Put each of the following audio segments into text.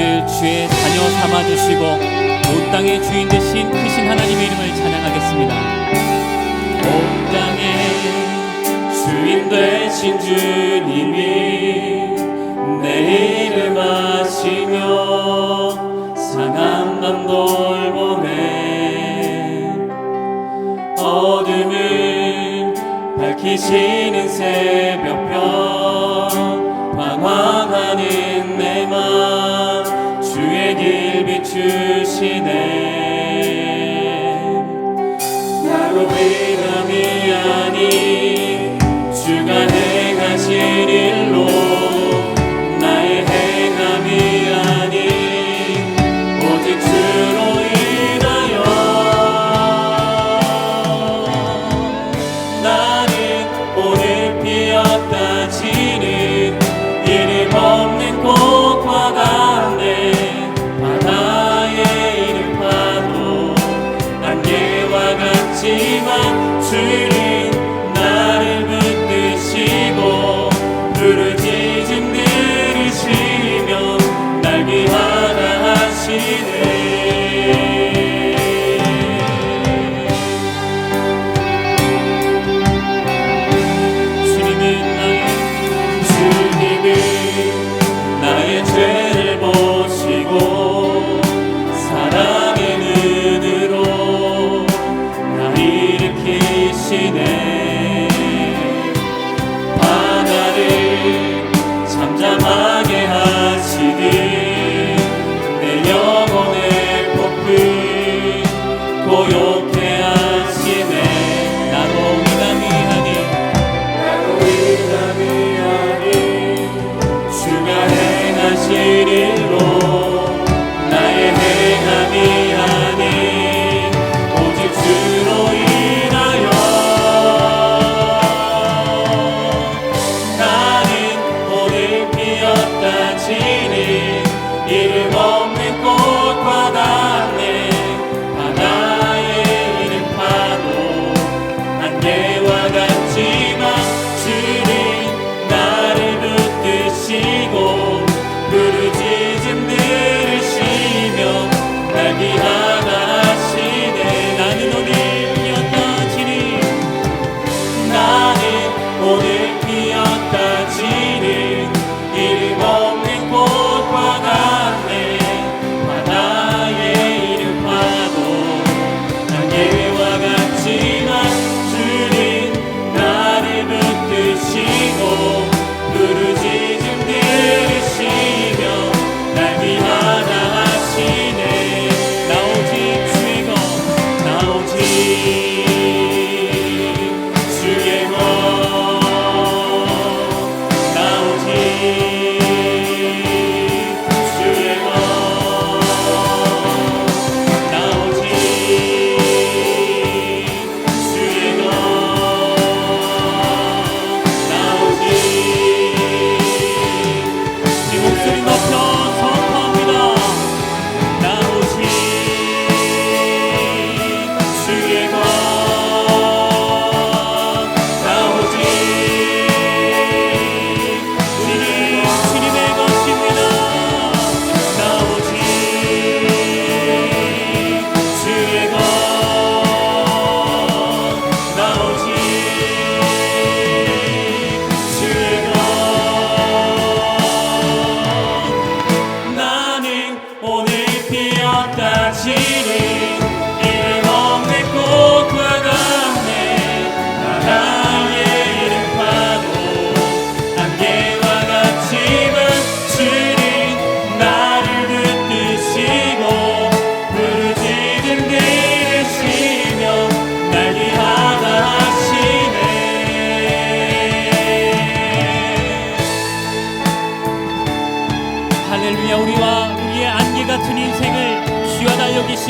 우리를 주의 자녀 삼아 주시고 온 땅의 주인 되신 크신 하나님의 이름을 찬양하겠습니다. 온 땅의 주인 되신 주님이 내 이름 아시며 상한 맘 돌보네 어둠을 밝히시는 새벽별 주시네. 나로 믿음이 아닌 주가 행하실 일 your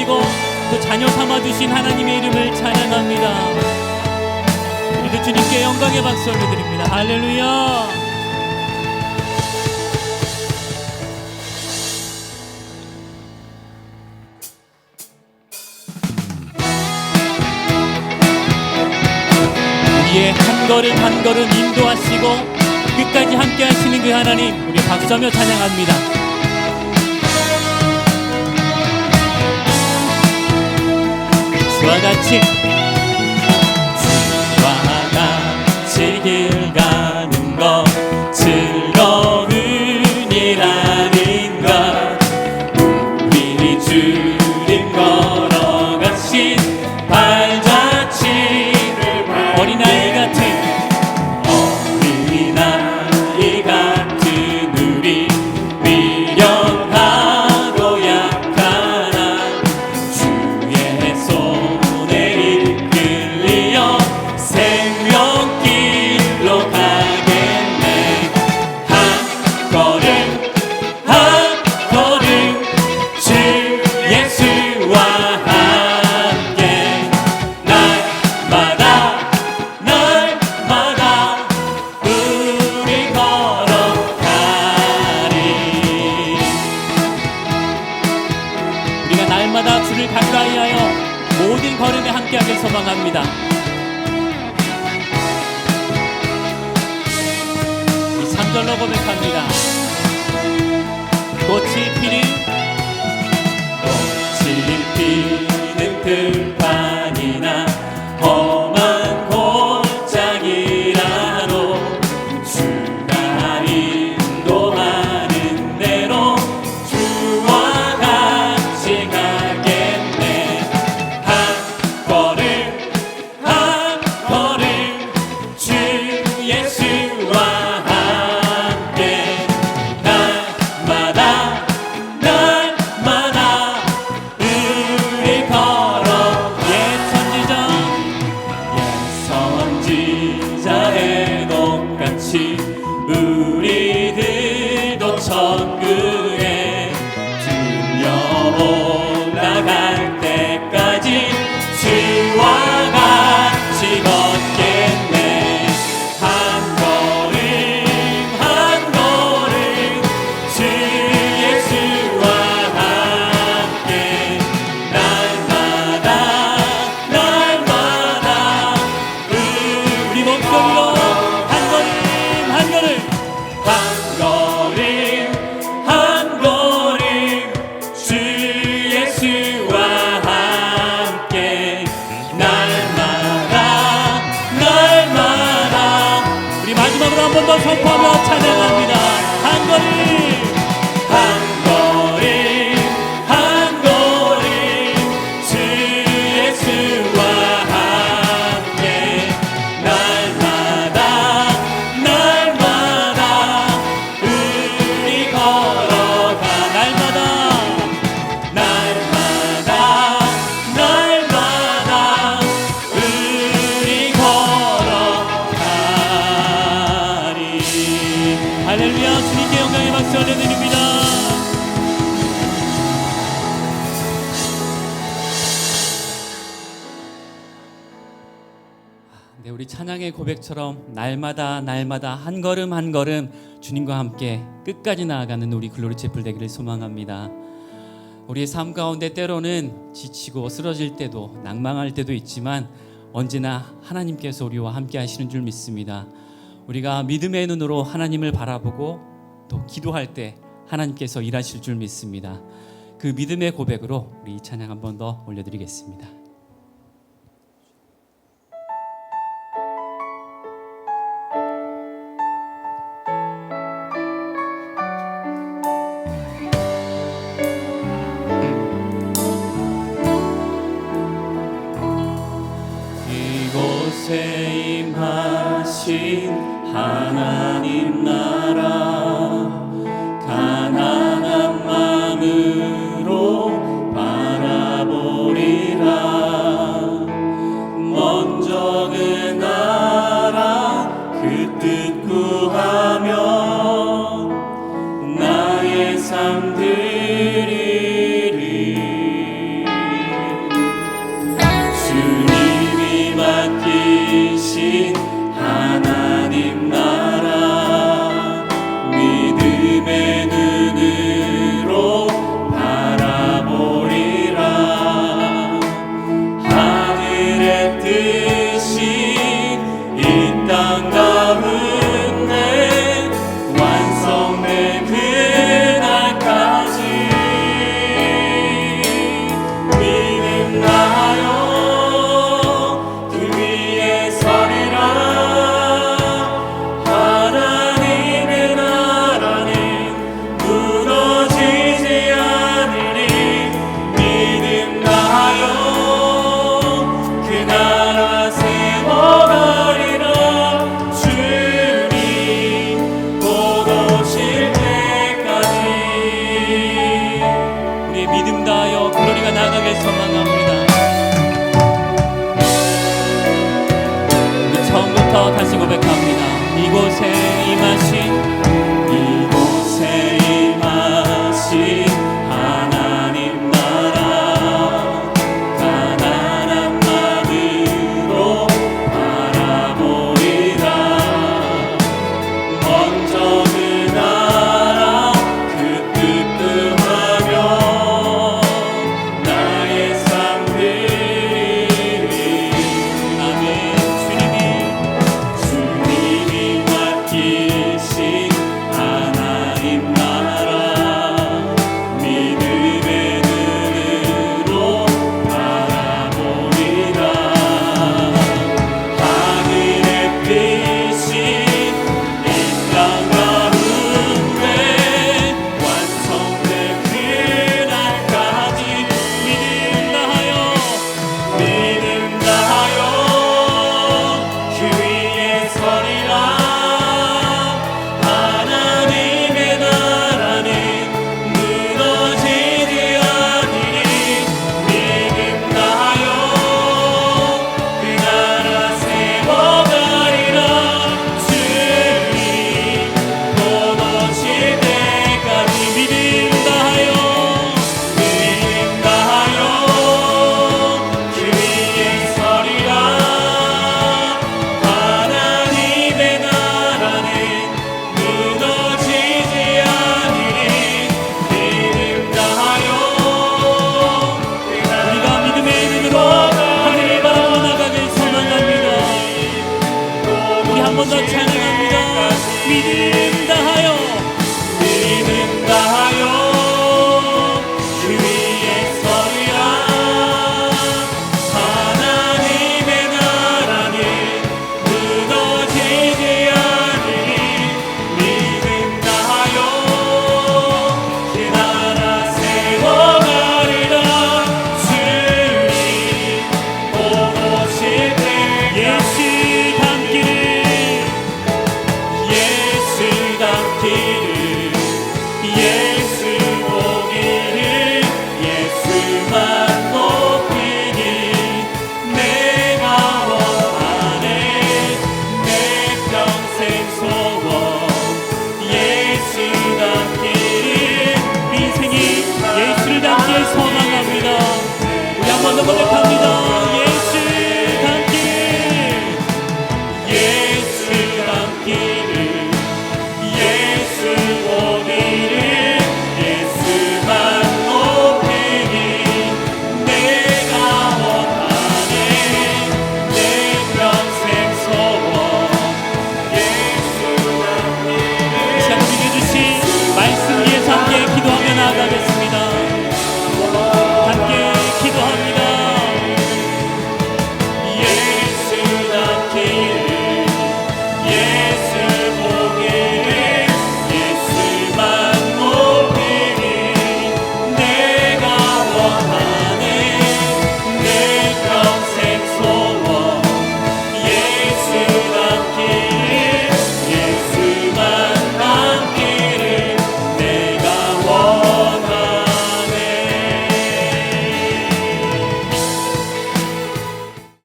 주시고 또 자녀 삼아 주신 하나님의 이름을 찬양합니다. 우리도 주님께 영광의 박수 올려드립니다. 할렐루야. 우리의 한 걸음 한 걸음 인도하시고 끝까지 함께 하시는 그 하나님 우리 박수하며 찬양합니다. 주 3절로 고백합니다. 꽃이 피는 꽃이 피는 들판이나 험한 골짜기라도 주가 인도하는 대로 주와 같이 가겠네. 한 걸음 한 걸음 주 예수 찬양의 고백처럼 날마다 날마다 한 걸음 한 걸음 주님과 함께 끝까지 나아가는 우리 글로리 채플 되기를 소망합니다. 우리의 삶 가운데 때로는 지치고 쓰러질 때도 낭망할 때도 있지만 언제나 하나님께서 우리와 함께 하시는 줄 믿습니다. 우리가 믿음의 눈으로 하나님을 바라보고 또 기도할 때 하나님께서 일하실 줄 믿습니다. 그 믿음의 고백으로 우리 이 찬양 한 번 더 올려드리겠습니다. 하나님 나